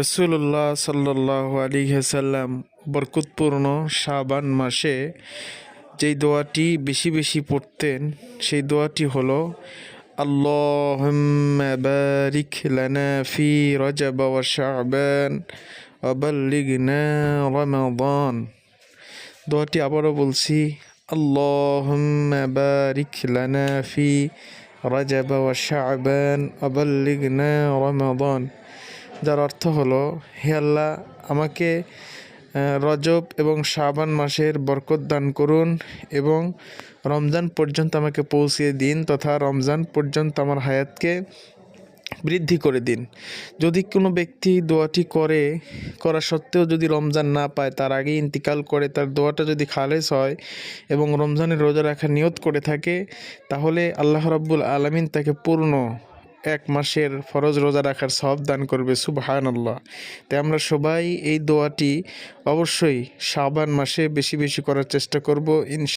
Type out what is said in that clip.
রসুল্লাহ সাল্লাহ আলী হাসাল্লাম বরকতপূর্ণ শাবান মাসে যেই দোয়াটি বেশি বেশি পড়তেন, সেই দোয়াটি হলো, আল্লাহুম্মা বারিক লানা ফি রজব দোয়াটি আবারও বলছি, আল্লাহুম্মা বারিক লানা ফি রজব ওয়া যার অর্থ হলো, হে আল্লাহ, আমাকে রজব এবং শাবান মাসের বরকত দান করুন এবং রমজান পর্যন্ত আমাকে পৌঁছিয়ে দিন তথা রমজান পর্যন্ত আমার হায়াতকে বৃদ্ধি করে দিন। যদি কোনো ব্যক্তি দোয়াটি করে, করা সত্ত্বেও যদি রমজান না পায়, তার আগে ইন্তিকাল করে, তার দোয়াটা যদি খালেস হয় এবং রমজানের রোজা রাখার নিয়ত করে থাকে, তাহলে আল্লাহ রাব্বুল আলমিন তাকে পূর্ণ এক মাসের ফরজ রোজা রাখার সব দান করবে সুবহান আল্লাহ তাই আমরা সবাই এই দোয়াটি অবশ্যই শাবান মাসে বেশি বেশি করার চেষ্টা করব, ইনশা